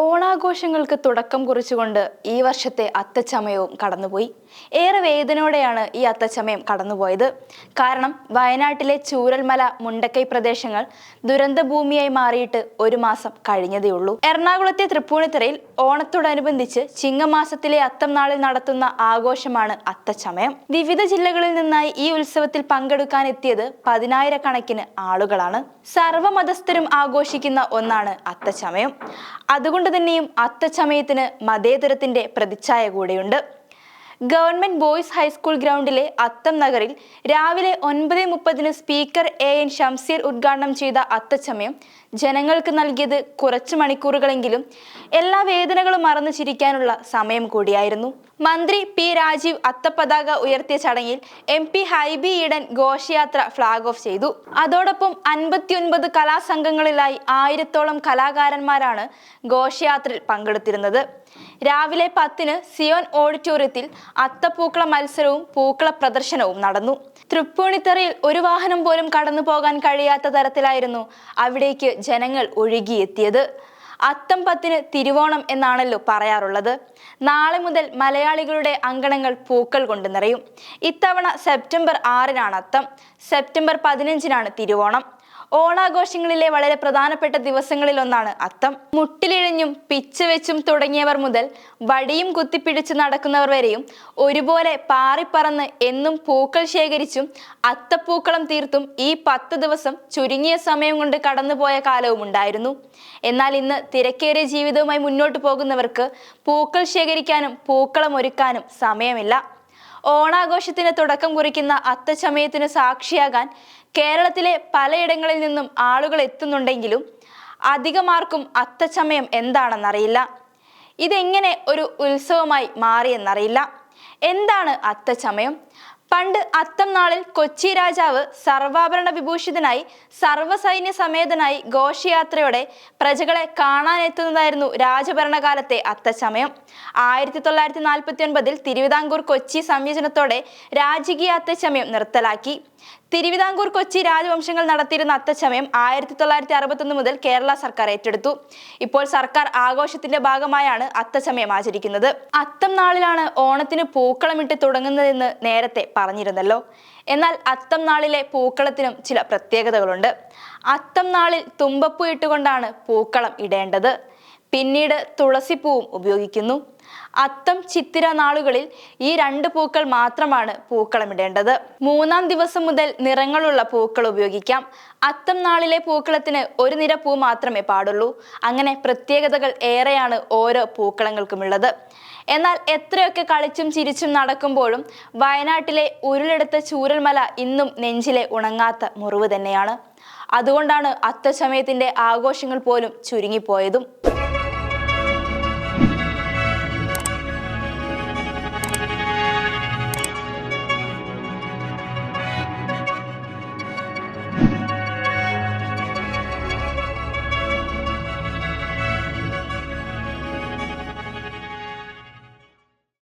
ഓണാഘോഷങ്ങൾക്ക് തുടക്കം കുറിച്ചുകൊണ്ട് ഈ വർഷത്തെ അത്തച്ചമയവും കടന്നുപോയി. ഏറെ വേദനയോടെയാണ് ഈ അത്തച്ചമയം കടന്നുപോയത്. കാരണം വയനാട്ടിലെ ചൂരൽമല മുണ്ടക്കൈ പ്രദേശങ്ങൾ ദുരന്തഭൂമിയായി മാറിയിട്ട് ഒരു മാസം കഴിഞ്ഞതേയുള്ളൂ എറണാകുളത്തെ തൃപ്പൂണിത്തറയിൽ ഓണത്തോടനുബന്ധിച്ച് ചിങ്ങമാസത്തിലെ അത്തം നാളിൽ നടത്തുന്ന ആഘോഷമാണ് അത്തച്ചമയം. വിവിധ ജില്ലകളിൽ നിന്നായി ഈ ഉത്സവത്തിൽ പങ്കെടുക്കാൻ എത്തിയത് പതിനായിരക്കണക്കിന് ആളുകളാണ്. സർവമതസ്ഥരും ആഘോഷിക്കുന്ന ഒന്നാണ് അത്തച്ചമയം. അതുകൊണ്ട് തന്നെയും അത്തച്ചമയത്തിന് മതേതരത്തിന്റെ പ്രതിച്ഛായ കൂടെയുണ്ട് ഗവൺമെന്റ് ബോയ്സ് ഹൈസ്കൂൾ ഗ്രൗണ്ടിലെ അത്തം നഗറിൽ രാവിലെ ഒൻപത് മുപ്പതിന് സ്പീക്കർ എ എൻ ഷംസീർ ഉദ്ഘാടനം ചെയ്ത അത്തച്ചമയം ജനങ്ങൾക്ക് നൽകിയത് കുറച്ച് മണിക്കൂറുകളെങ്കിലും എല്ലാ വേദനകളും മറന്ന് ചിരിക്കാനുള്ള സമയം കൂടിയായിരുന്നു. മന്ത്രി പി രാജീവ് അത്തപതാക ഉയർത്തിയ ചടങ്ങിൽ എം പി ഹൈബി ഈഡൻ ഘോഷയാത്ര ഫ്ളാഗ് ഓഫ് ചെയ്തു. അതോടൊപ്പം അൻപത്തിയൊൻപത് കലാസംഘങ്ങളിലായി ആയിരത്തോളം കലാകാരന്മാരാണ് ഘോഷയാത്രയിൽ പങ്കെടുത്തിരുന്നത്. രാവിലെ പത്തിന് സിയോൺ ഓഡിറ്റോറിയത്തിൽ അത്തപ്പൂക്കള മത്സരവും പൂക്കള പ്രദർശനവും നടന്നു. തൃപ്പൂണിത്തറയിൽ ഒരു വാഹനം പോലും കടന്നു പോകാൻ കഴിയാത്ത തരത്തിലായിരുന്നു അവിടേക്ക് ജനങ്ങൾ ഒഴുകിയെത്തിയത്. അത്തം പത്തിന് തിരുവോണം എന്നാണല്ലോ പറയാറുള്ളത്. നാളെ മുതൽ മലയാളികളുടെ അങ്കണങ്ങൾ പൂക്കൾ കൊണ്ട് നിറയും. ഇത്തവണ സെപ്റ്റംബർ ആറിനാണ് അത്തം. സെപ്റ്റംബർ പതിനഞ്ചിനാണ് തിരുവോണം. ഓണാഘോഷങ്ങളിലെ വളരെ പ്രധാനപ്പെട്ട ദിവസങ്ങളിൽ ഒന്നാണ് അത്തം. മുട്ടിലിഴഞ്ഞും പിച്ച് വെച്ചും തുടങ്ങിയവർ മുതൽ വടിയും കുത്തിപ്പിടിച്ച് നടക്കുന്നവർ വരെയും ഒരുപോലെ പാറിപ്പറന്ന് എന്നും പൂക്കൾ ശേഖരിച്ചും അത്തപ്പൂക്കളം തീർത്തും ഈ പത്ത് ദിവസം ചുരുങ്ങിയ സമയം കൊണ്ട് കടന്നുപോയ കാലവും ഉണ്ടായിരുന്നു. എന്നാൽ ഇന്ന് തിരക്കേറിയ ജീവിതവുമായി മുന്നോട്ട് പോകുന്നവർക്ക് പൂക്കൾ ശേഖരിക്കാനും പൂക്കളം ഒരുക്കാനും സമയമില്ല. ഓണാഘോഷത്തിന് തുടക്കം കുറിക്കുന്ന അത്തച്ചമയത്തിന് സാക്ഷിയാകാൻ കേരളത്തിലെ പലയിടങ്ങളിൽ നിന്നും ആളുകൾ എത്തുന്നുണ്ടെങ്കിലും അധികമാർക്കും അത്തച്ചമയം എന്താണെന്നറിയില്ല. ഇതെങ്ങനെ ഒരു ഉത്സവമായി മാറിയെന്നറിയില്ല. എന്താണ് അത്തച്ചമയം? പണ്ട് അത്തം നാളിൽ കൊച്ചി രാജാവ് സർവാഭരണ വിഭൂഷിതനായി സർവസൈന്യ സമേതനായി ഘോഷയാത്രയോടെ പ്രജകളെ കാണാനെത്തുന്നതായിരുന്നു രാജഭരണകാലത്തെ അത്തച്ചമയം ആയിരത്തി തൊള്ളായിരത്തി നാൽപ്പത്തി ഒൻപതിൽ തിരുവിതാംകൂർ കൊച്ചി സംയോജനത്തോടെ രാജകീയ അത്തച്ചമയം നിർത്തലാക്കി. തിരുവിതാംകൂർ കൊച്ചി രാജവംശങ്ങൾ നടത്തിയിരുന്ന അത്തച്ചമയം ആയിരത്തി തൊള്ളായിരത്തി അറുപത്തൊന്ന് മുതൽ കേരള സർക്കാർ ഏറ്റെടുത്തു. ഇപ്പോൾ സർക്കാർ ആഘോഷത്തിന്റെ ഭാഗമായാണ് അത്തച്ചമയം ആചരിക്കുന്നത്. അത്തം നാളിലാണ് ഓണത്തിന് പൂക്കളമിട്ട് തുടങ്ങുന്നതെന്ന് നേരത്തെ പറഞ്ഞിരുന്നല്ലോ. എന്നാൽ അത്തം നാളിലെ പൂക്കളത്തിനും ചില പ്രത്യേകതകളുണ്ട്. അത്തം നാളിൽ തുമ്പപ്പൂ ഇട്ടുകൊണ്ടാണ് പൂക്കളം ഇടേണ്ടത്. പിന്നീട് തുളസിപ്പൂവും ഉപയോഗിക്കുന്നു. അത്തം ചിത്തിര നാളുകളിൽ ഈ രണ്ട് പൂക്കൾ മാത്രമാണ് പൂക്കളമിടേണ്ടത്. മൂന്നാം ദിവസം മുതൽ നിറങ്ങളുള്ള പൂക്കൾ ഉപയോഗിക്കാം. അത്തം നാളിലെ പൂക്കളത്തിന് ഒരു നിര പൂ മാത്രമേ പാടുള്ളൂ. അങ്ങനെ പ്രത്യേകതകൾ ഏറെയാണ് ഓരോ പൂക്കളങ്ങൾക്കുമുള്ളത്. എന്നാൽ എത്രയൊക്കെ കളിച്ചും ചിരിച്ചും നടക്കുമ്പോഴും വയനാട്ടിലെ ഉരുളെടുത്ത ചൂരൽമല ഇന്നും നെഞ്ചിലെ ഉണങ്ങാത്ത മുറിവ് തന്നെയാണ്. അതുകൊണ്ടാണ് അത്തസമയത്തിന്റെ ആഘോഷങ്ങൾ പോലും ചുരുങ്ങിപ്പോയതും.